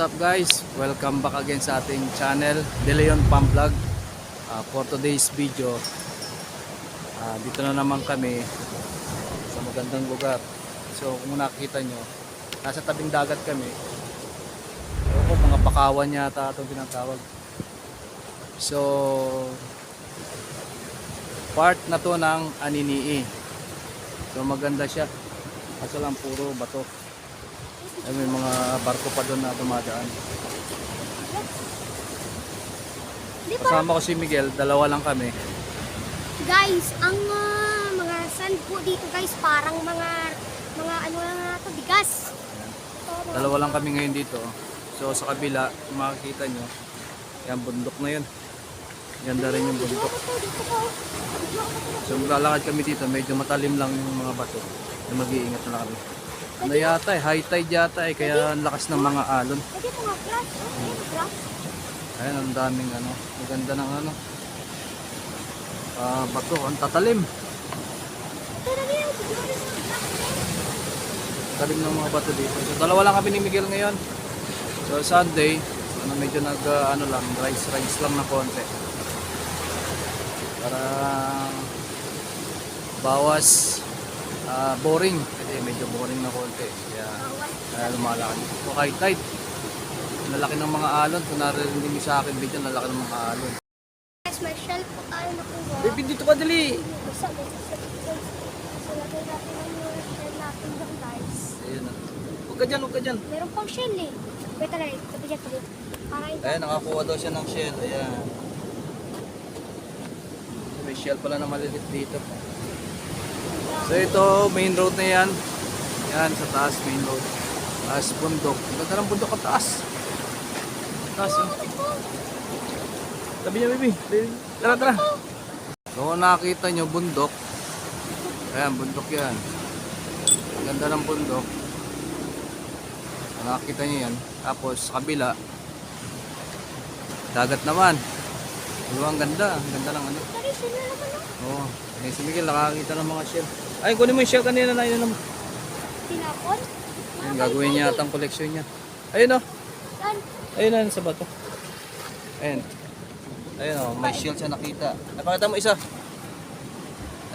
Up guys? Welcome back again sa ating channel, De Leon Pam Vlog. Ah, for today's video, ah, dito na naman kami sa magandang lugar. So kung nakikita nyo, nasa tabing dagat kami. Ewan ko, mga pakawan yata itong tinatawag. So, part na to ng Aninii. So maganda siya. Kaso lang puro bato. Ay, may mga barko pa doon na dumadaan. Kasama ko si Miguel, dalawa lang kami. guys, ang ah, mga sand po dito guys, parang mga, mga ano lang na to, bigas. Mga- Dalawa lang kami ngayon dito. So sa kabila, makikita nyo, yan bundok na yun. Ganda rin yung bundok. So maglalakad kami dito, medyo matalim lang yung mga bato. So, mag-iingat na lang kami. Ano yata eh, high tide yata eh, kaya ang lakas ng mga alon. Lagi po nga, grass. Ayun, grass. Ayan, ang daming ano, maganda ng ano. Ah, bato, ang tatalim. Ko. Talim ng mga bato dito. So dalawa lang kami ni Miguel ngayon. So Sunday, ano medyo nag ah, ano lang, rice rice lang na konti. Para bawas ah, boring kasi medyo boring na konti. Kaya kaya lumalakad. So high tide. Nalaki ng mga alon. Kung narinig niyo sa akin video, nalaki ng mga alon. Guys, may shell po tayo nakuha. Baby, dito ka dali! So, lagay natin ang mga shell natin dyan, guys. Ayun na. Huwag ka dyan, huwag ka dyan. Meron pang shell eh. Wait, tayo. Tabi dyan, tabi. Ayan, nakakuha daw siya ng shell. Ayan. May shell pala na malilit dito. So ito, main road na yan. Yan, sa taas, main road. Taas, bundok. Ganda ng bundok ang taas. Taas, oh. Tabi niya, baby. Tara, tara. So kung nakita nyo, bundok. Ayan, bundok yan. Ang ganda ng bundok. Kung nakikita nyo yan. Tapos, sa kabila, dagat naman. Diba, ang ganda. Ang ganda ng ano. Oh. Oo. Oh, si Miguel nakakita ng mga shell. Ay, kunin mo yung shell kanina na yun. Tinapon. Ayun, gagawin niya yata ang koleksyon niya. Ayun oh. Saan? Ayun na sa bato. Ayun. Ayun oh, may shell siya nakita. Napakita mo isa.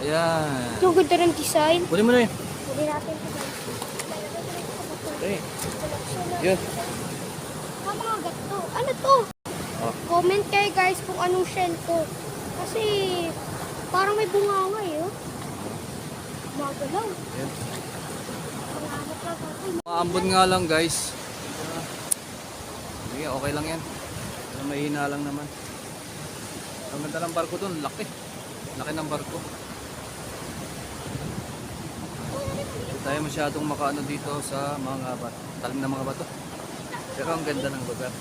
Ayan. Yung ganda ng design. Kunin mo na yun. Pwede natin ito ito. Okay. Yun. Ah, mga gato. Ano to? Oh. Comment kayo guys kung anong shell to. Kasi parang may bunganga eh. Oh. Magalaw. Ayun. Pangalat lang ako. Maambon nga lang guys. Sige, okay lang yan. Mahina lang naman. Ang ganda ng barko dun, laki. Laki ng barko. Hindi tayo masyadong makaano dito sa mga bato. Talim na mga bato. Pero ang ganda ng lugar.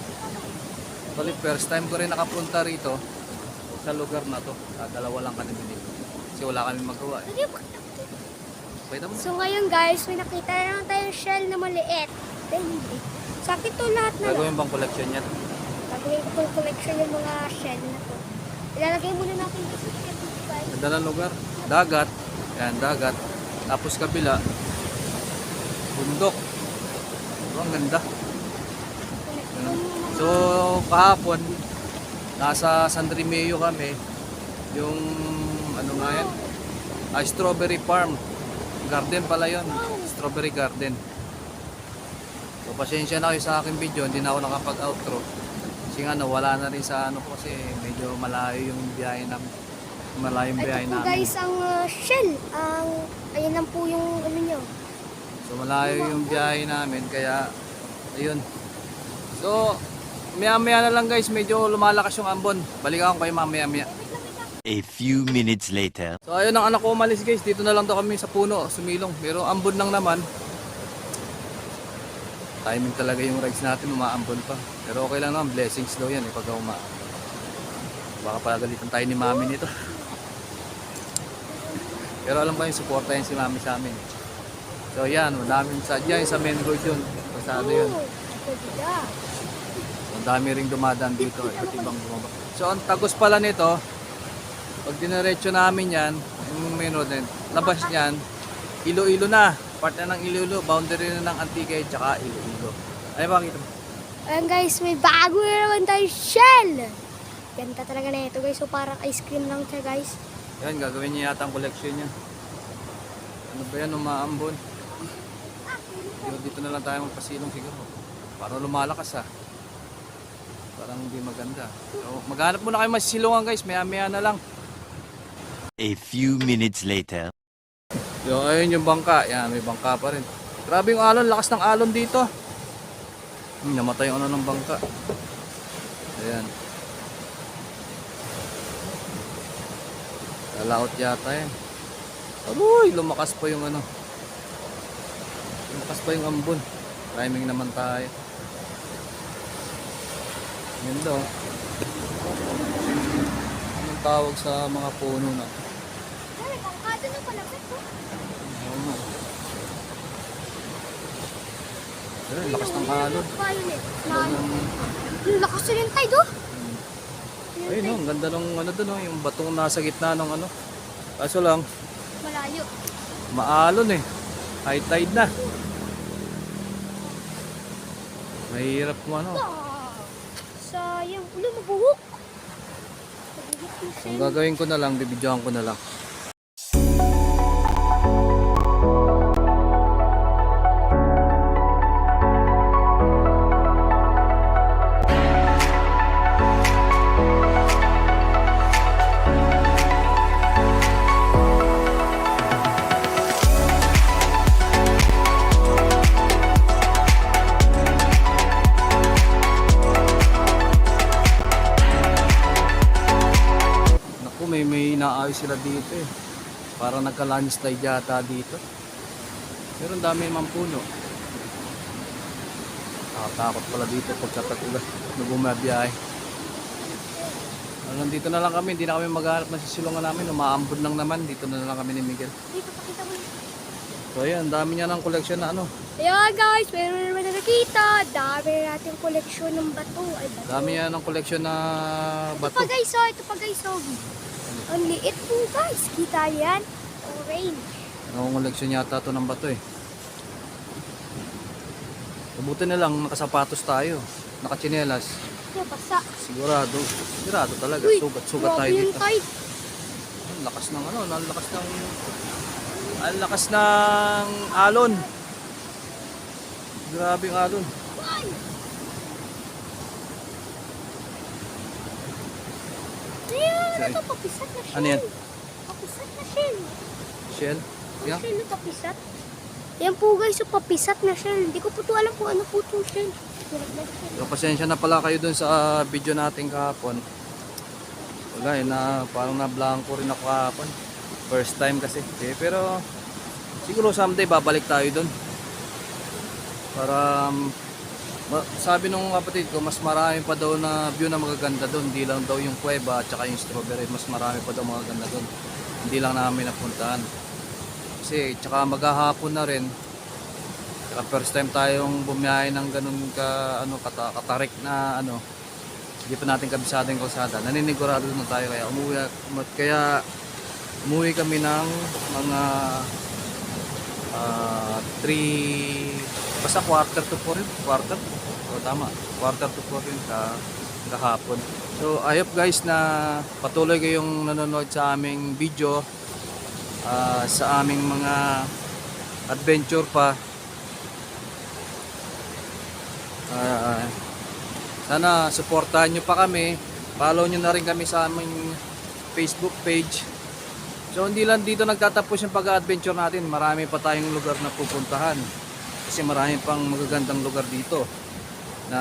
Actually, first time ko rin nakapunta rito sa lugar na to. Ah, dalawa lang kami dito. Kasi wala kami magawa eh. So ngayon guys, may nakita na naman tayong shell na maliit. Hindi. Sakit to lahat na lang. Gagawin bang collection yan? Gagawin ko collection yung mga shell na to. Ilalagay muna natin dito sa guys. Ganda ng lugar. Dagat. Yan, dagat. Tapos kabila. Bundok. Oh, ang ganda. So, kahapon, nasa San Remeo kami. Yung, ano nga yan? Ah, strawberry farm. Garden pala yon Strawberry garden. So, pasensya na kayo sa aking video. Hindi na ako nakapag-outro. Kasi nga, nawala na rin sa ano ko kasi medyo malayo yung biyahe namin. Malayo yung biyahe namin. guys ang uh, shell. Ang, ayan lang po yung ano nyo. So malayo yung biyahe namin kaya ayun. So maya maya na lang guys medyo lumalakas yung ambon. Balikan ko kayo mamaya maya. A few minutes later. So ayun ang anak ko umalis guys. Dito na lang daw kami sa puno sumilong. Pero ambon lang naman. Timing talaga yung rides natin umaambon pa. Pero okay lang naman blessings daw yan eh pag uma. Baka pagalitan tayo ni mami nito. Pero alam ko yung suporta yan si mami sa amin. So yan, madaming sadya sa main road yun. Pasado yun. Oh, ganda. Ang dami ring dumadaan dito, iba't ibang bumaba. So ang tagos pala nito, pag diniretso namin yan, yung main road yun, labas niyan, Iloilo na. Part na ng Iloilo, boundary na ng Antigay, tsaka Iloilo. Ay, bakit? Ayan guys, may bago na naman tayo shell. Ganda talaga na ito guys. So parang ice cream lang siya guys. Yan, gagawin niya yata ang collection niya. Ano ba yan, umaambon? Dito, dito na lang tayo magpasilong siguro. Para lumalakas ah. Parang hindi maganda. So, maghanap muna kayo masisilungan guys, maya maya na lang. A few minutes later. Yung, ayun yung bangka. Yan, may bangka pa rin. Grabe yung alon, lakas ng alon dito. Hmm, namatay yung ano ng bangka. Ayan. Lalaot yata yan. Aroy, lumakas pa yung ano. Lumakas pa yung ambon. Timing naman tayo. Yun daw. Anong tawag sa mga puno na? Na pala. Nga. Ayun, lakas ng alon. Violet. Ganun. Ang lakas na yung tide oh. Ayun, no, ang ganda ng ano doon, no, yung batong nasa gitna ng ano. Kaso lang, Malayo. maalon eh. High tide na. Mahirap mo ano. Ah, sayang. Ulo, mabuhok. Mabuhok yung Ang gagawin ko na lang, bibidyoan ko na lang. Parang nagka-landslide yata dito. Pero ang dami naman puno. Nakatakot pala dito pagka tag-ulan na bumabiyahe. Ah, Nandito na lang kami, hindi na kami maghanap ng sisilungan namin. Umaambon lang naman, dito na lang kami ni Miguel. Dito, pakita mo. So ayan, dami niya ng collection na ano. Ayan guys, meron na naman na nakita. Dami na natin koleksyon ng bato. Ay, bato. Dami niya ng collection na Ito bato. pa guys, oh. Ito pa guys, oh. Ang liit po guys. Kita yan. Orange. Ang collection yata to ng bato eh. Mabuti na lang, nakasapatos tayo. Nakachinelas. Ito, basa. Sigurado. Sigurado talaga. Uy, Sugat, sugat tayo dito. tide. Ang lakas ng ano, ang lakas ng ang lakas ng alon. Grabe yung alon. Ay! Na shell. Ano yan? Papisat na shell. Shell. Ang Yan. shell na papisat. Yan po guys, yung papisat na shell. Hindi ko po to alam kung ano po itong shell. So, pasensya na pala kayo dun sa video natin kahapon. Wala eh, na, parang na blanco rin ako kahapon. First time kasi. Eh, pero siguro someday babalik tayo dun. Para um, sabi nung kapatid ko, mas marami pa daw na view na magaganda doon. Hindi lang daw yung kuweba at saka yung strawberry. Mas marami pa daw magaganda doon. Hindi lang namin napuntahan. Kasi tsaka maghahapon na rin. Tsaka first time tayong bumiyahe ng ganun ka, ano, kata, katarik na ano. Hindi pa natin kabisado yung kalsada. Naninigurado na tayo kaya umuwi, kaya umuwi kami ng mga ah 3 basta quarter to 4 yun quarter o tama quarter to 4 yun ka, kahapon so I hope guys na patuloy kayong nanonood sa aming video ah, sa aming mga adventure pa Ah, sana suportahan nyo pa kami follow nyo na rin kami sa aming Facebook page So hindi lang dito nagtatapos yung pag-adventure natin. Marami pa tayong lugar na pupuntahan. Kasi marami pang magagandang lugar dito na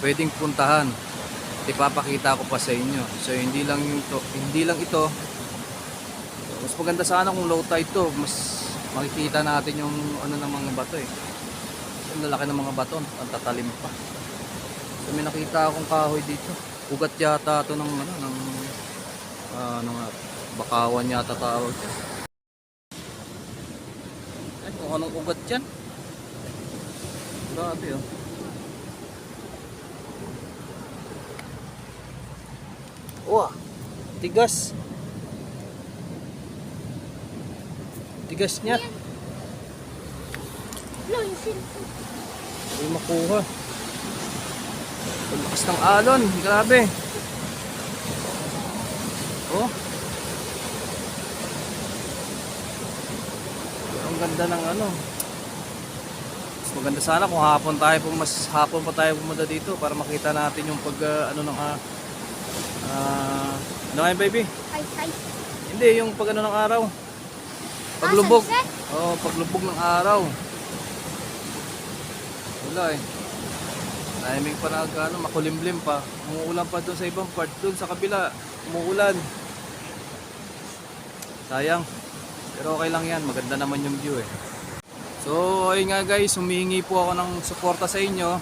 pwedeng puntahan. Ipapakita ko pa sa inyo. So hindi lang yung hindi lang ito. Mas maganda sana kung low tide to. Mas makikita natin yung ano ng mga bato eh. Ang lalaki ng mga bato, ang tatalim pa. So may nakita akong kahoy dito. Ugat yata to ng ano ng ano nga, bakawan yata tawag. Ay, kung anong ugat dyan. Grabe oh. Tigas. Tigas niya. Hindi makuha. Ang lakas ng alon. Grabe. Oh. Ang ganda ng ano. Mas maganda sana kung hapon tayo pum mas hapon pa tayo pumunta dito para makita natin yung pag ah, ano ng ah ah, ano baby? Ay, ay. Hindi, yung pag ano ng araw. Paglubog. Ah, sunset? Oo, oh, paglubog ng araw. Wala eh. Timing pa na ano, makulimlim pa. Umuulan pa doon sa ibang part. Doon sa kabila, umuulan. Sayang. Pero okay lang yan. Maganda naman yung view eh. So, ayun nga guys, humihingi po ako ng suporta sa inyo.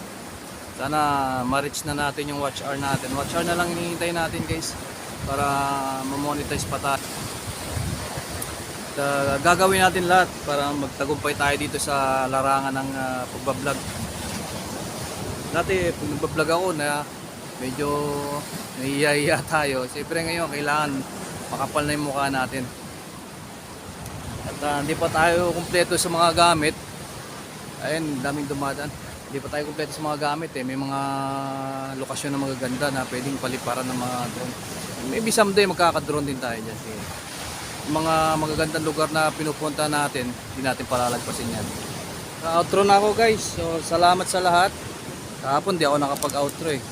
Sana ma-reach na natin yung watch hour natin. Watch hour na lang hinihintay natin guys para ma-monetize pa tayo. At, uh, gagawin natin lahat para magtagumpay tayo dito sa larangan ng uh, pagbablog. Dati, pag nagbablog ako na medyo nahihiya tayo. Siyempre ngayon, kailangan makapal na yung mukha natin. At uh, hindi pa tayo kumpleto sa mga gamit. Ayun, daming dumadaan. Hindi pa tayo kumpleto sa mga gamit eh. May mga lokasyon na magaganda na pwedeng paliparan ng mga drone. Maybe someday magkaka-drone din tayo dyan. Eh. Mga magagandang lugar na pinupunta natin, hindi natin palalagpasin yan. Outro na ako guys. So, salamat sa lahat. Kahapon di ako nakapag-outro eh.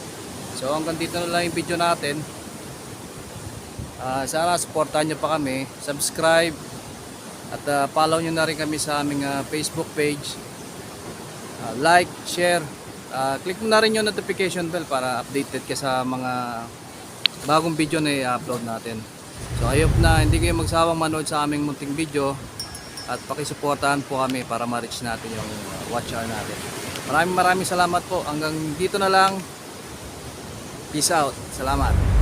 So, hanggang dito na lang yung video natin. Ah, sana supportahan nyo pa kami. Subscribe. At ah, follow nyo na rin kami sa aming ah, Facebook page. Ah, like, share. Ah, click mo na rin yung notification bell para updated ka sa mga bagong video na i-upload natin. So I hope na hindi kayo magsawang manood sa aming munting video at pakisuportahan po kami para ma-reach natin yung uh, watch hour natin. Maraming maraming salamat po. Hanggang dito na lang. Peace out. Salamat.